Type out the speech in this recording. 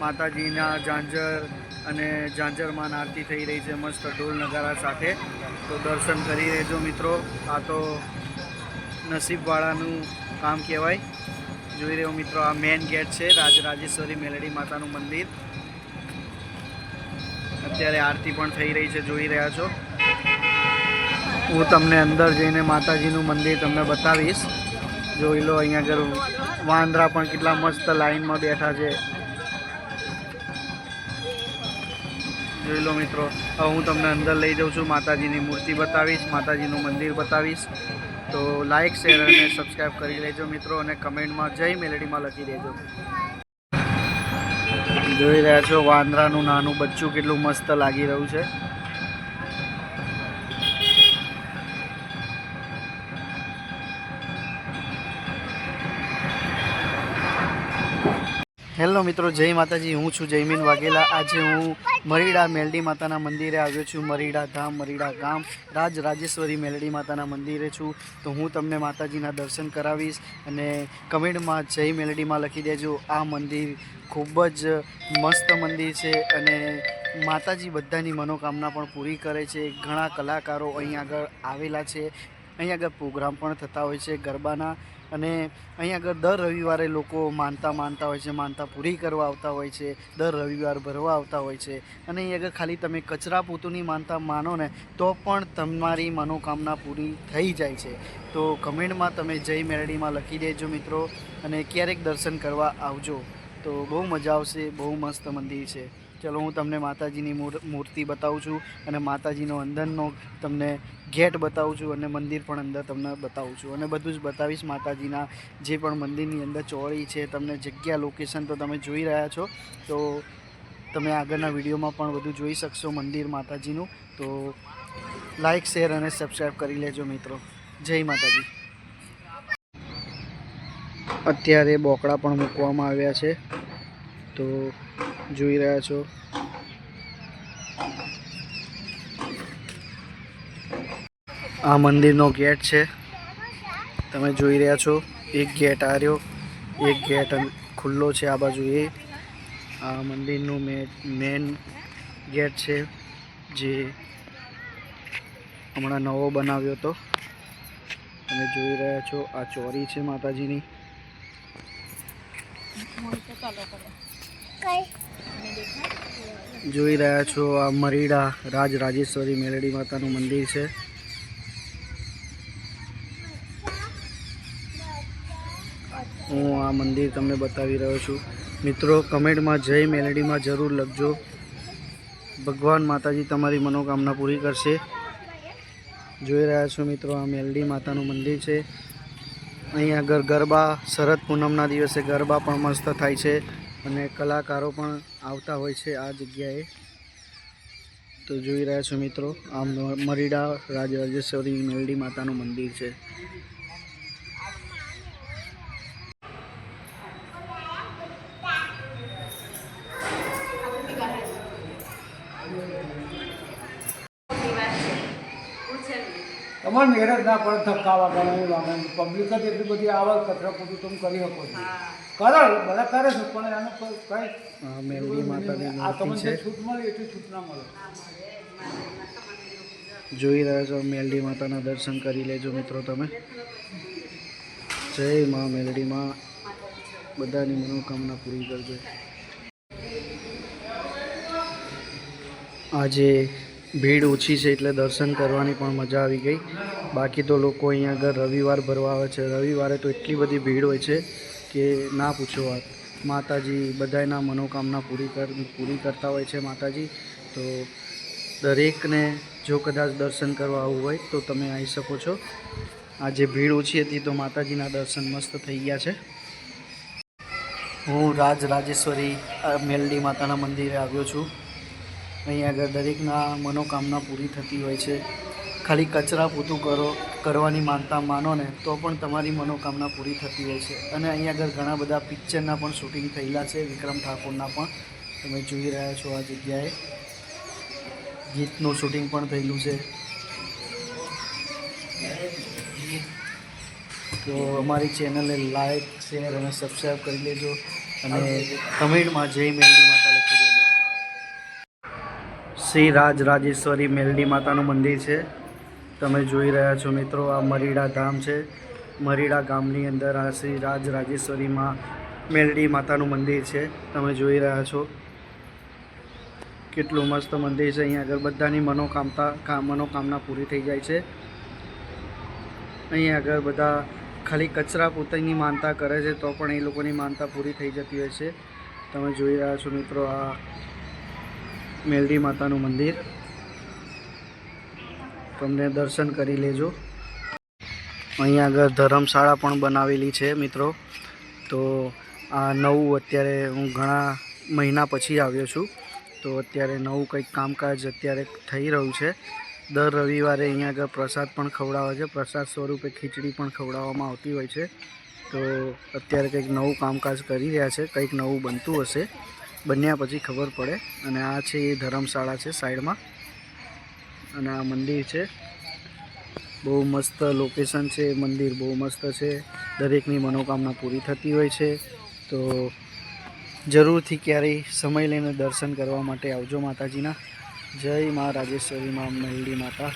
માતાજીના ઝાંઝર અને ઝાંઝરમાં આરતી થઈ રહી છે મસ્ત ઢોલ નગારા સાથે. તો દર્શન કરી રહેજો મિત્રો. આ તો નસીબવાળાનું કામ કહેવાય. જોઈ રહ્યો મિત્રો, આ મેન ગેટ છે રાજરાજેશ્વરી મેલડી માતાનું મંદિર. અત્યારે આરતી પણ થઈ રહી છે, જોઈ રહ્યા છો. હું તમને અંદર જઈને માતાજીનું મંદિર તમને બતાવીશ. જોઈ લો, અહીંયા આગળ વાંદરા પણ કેટલા મસ્ત લાઈનમાં બેઠા છે. જોઈ લો મિત્રો, હવે હું તમને અંદર લઈ જાઉં છું, માતાજીની મૂર્તિ બતાવીશ, માતાજીનું મંદિર બતાવીશ. તો લાઈક શેર અને સબસ્ક્રાઈબ કરી લેજો મિત્રો અને કમેન્ટમાં જય મેલેડીમાં લખી દેજો. જોઈ રહ્યા છો વાંદરાનું નાનું બચ્ચું કેટલું મસ્ત લાગી રહ્યું છે. હેલો મિત્રો, જય માતાજી. હું છું જયમીન વાઘેલા. આજે હું મરીડા મેલડી માતાના મંદિરે આવ્યો છું. મરીડા ધામ, મરીડા ગામ, રાજ રાજેશ્વરી મેલડી માતાના મંદિરે છું. તો હું તમને માતાજીના દર્શન કરાવીશ અને કમેન્ટમાં જય મેલડીમાં લખી દેજો. આ મંદિર ખૂબ જ મસ્ત મંદિર છે અને માતાજી બધાની મનોકામના પણ પૂરી કરે છે. ઘણા કલાકારો અહીં આગળ આવેલા છે. અહીં આગળ પ્રોગ્રામ પણ થતા હોય છે ગરબાના. અને અહીં આગળ દર રવિવારે લોકો માનતા માનતા હોય છે, માનતા પૂરી કરવા આવતા હોય છે, દર રવિવાર ભરવા આવતા હોય છે. અને અહીં આગળ ખાલી તમે કચરા પોતુની માનતા માનો ને, તો પણ તમારી મનોકામના પૂરી થઈ જાય છે. તો કમેન્ટમાં તમે જય મેરડીમાં લખી દેજો મિત્રો, અને ક્યારેક દર્શન કરવા આવજો. તો બહુ મજા આવશે, બહુ મસ્ત મંદિર છે. ચલો, હું તમને માતાજીની મૂર- મૂર્તિ બતાવું છું અને માતાજીનો અંદરનો તમને ગેટ બતાવું છું અને મંદિર પણ અંદર તમને બતાવું છું. અને બધું જ બતાવીશ માતાજીના જે પણ મંદિરની અંદર ચોળી છે, તમને જગ્યા લોકેશન તો તમે જોઈ રહ્યા છો. તો તમે આગળના વિડીયોમાં પણ બધું જોઈ શકશો મંદિર માતાજીનું. તો લાઈક, શેર અને સબસ્ક્રાઈબ કરી લેજો મિત્રો. જય માતાજી. અત્યારે બોકડા પણ મૂકવામાં આવ્યા છે. તો જોઈ રહ્યા છો. આ મંદિરનો ગેટ છે. તમે જોઈ રહ્યા છો, એક ગેટ આ રહ્યો એક ગેટ ખુલ્લો છે આ બાજુ એ. આ મંદિરનું મેન ગેટ છે, જે હમણાં નવો બનાવ્યો હતો. તમે જોઈ રહ્યા છો, આ ચોરી છે માતાજીની. જોઈ રહ્યા છો આ મરીડા રાજ રાજેશ્વરી મેલડી માતાનું મંદિર છે. હું આ મંદિર તમને બતાવી રહ્યો છું. મિત્રો, કમેન્ટમાં જય મેલડીમાં જરૂર લખજો. ભગવાન માતાજી તમારી મનોકામના પૂરી કરશે. જોઈ રહ્યા છો મિત્રો, આ મેલડી માતાનું મંદિર છે. અહીં આગળ ગરબા, શરદ પૂનમના દિવસે ગરબા પણ મસ્ત થાય છે. અને કલાકારો પણ આવતા હોય છે આ જગ્યાએ. તો જોઈ રહ્યા છો મિત્રો, આ મરીડા રાજરાજેશ્વરી મેલડી માતાનું મંદિર છે. તમારે મહેનત ના પડે ધક્કાવા કરવાનું લાગે પબ્લિક જ એટલી બધી આવે કચરા તમે કરી શકો છો. કરો બધા કરે છે પણ એનું કંઈ આ મેલડી માતાની તમને છૂટ મળે એટલી છૂટ ના મળે. જોઈ રહ્યા છો મેલડી માતાના દર્શન કરી લેજો મિત્રો તમે. જય મા મેલડીમાં બધાની મનોકામના પૂરી કરજો. આજે ભીડ ઓછી છે એટલે દર્શન કરવાની પણ મજા આવી ગઈ. બાકી તો લોકો અહીંયા આગળ રવિવાર ભરવા આવે છે. રવિવારે તો એટલી બધી ભીડ હોય છે કે ના પૂછો વાત. માતાજી બધાના મનોકામના પૂરી કર, પૂરી કરતા હોય છે માતાજી. તો દરેકને જો કદાચ દર્શન કરવા આવવું હોય તો તમે આવી શકો છો. આજે ભીડ ઓછી હતી તો માતાજીના દર્શન મસ્ત થઈ ગયા છે. હું રાજ રાજેશ્વરી મેલડી માતાના મંદિરે આવ્યો છું. અહીં આગળ દરેકના મનોકામના પૂરી થતી હોય છે. ખાલી કચરા પૂતું કરો, કરવાની માનતા માનો ને, તો પણ તમારી મનોકામના પૂરી થતી હોય છે. અને અહીં આગળ ઘણા બધા પિક્ચરના પણ શૂટિંગ થયેલા છે. વિક્રમ ઠાકોરના પણ તમે જોઈ રહ્યા છો આ જગ્યાએ. ગીતનું શૂટિંગ પણ થયેલું છે. તો અમારી ચેનલને લાઈક, શેર અને સબસ્ક્રાઈબ કરી લેજો. અને કમેન્ટમાં જય દેજો શ્રી રાજ રાજેશ્વરી મેલડી માતાનું મંદિર છે. તમે જોઈ રહ્યા છો મિત્રો, આ મરીડા ધામ છે. મરીડા ગામની અંદર આ શ્રી રાજ રાજેશ્વરીમાં મેલડી માતાનું મંદિર છે. તમે જોઈ રહ્યા છો. કેટલું મસ્ત મંદિર છે. અહીંયા આગળ બધાની મનોકામતા મનોકામના પૂરી થઈ જાય છે. અહીંયા આગળ બધા ખાલી કચરા પોતાની માનતા કરે છે, તો પણ એ લોકોની માનતા પૂરી થઈ જતી હોય છે. તમે જોઈ રહ્યા છો મિત્રો, આ મેલડી માતાનું મંદિર. તમને દર્શન કરી લેજો. અહીંયા આગળ ધર્મશાળા પણ બનાવેલી છે મિત્રો. તો આ નવું અત્યારે હું ઘણા મહિના પછી આવ્યો છું. તો અત્યારે નવું કંઈક કામકાજ અત્યારે થઈ રહ્યું છે. દર રવિવારે અહીંયા આગળ પ્રસાદ પણ ખવડાવે છે. પ્રસાદ સ્વરૂપે ખીચડી પણ ખવડાવવામાં આવતી હોય છે. તો અત્યારે કંઈક નવું કામકાજ કરી રહ્યા છે. કંઈક નવું બનતું હશે. બન્યા પછી ખબર પડે. અને આ છે એ ધર્મશાળા છે સાઈડમાં. અને આ મંદિર છે. બહુ મસ્ત લોકેશન છે, મંદિર બહુ મસ્ત છે. દરેકની મનોકામના પૂરી થતી હોય છે. તો જરૂરથી ક્યારેય સમય લઈને દર્શન કરવા માટે આવજો માતાજીના. જય મા રાજેશ્વરી મા મહિલી માતા.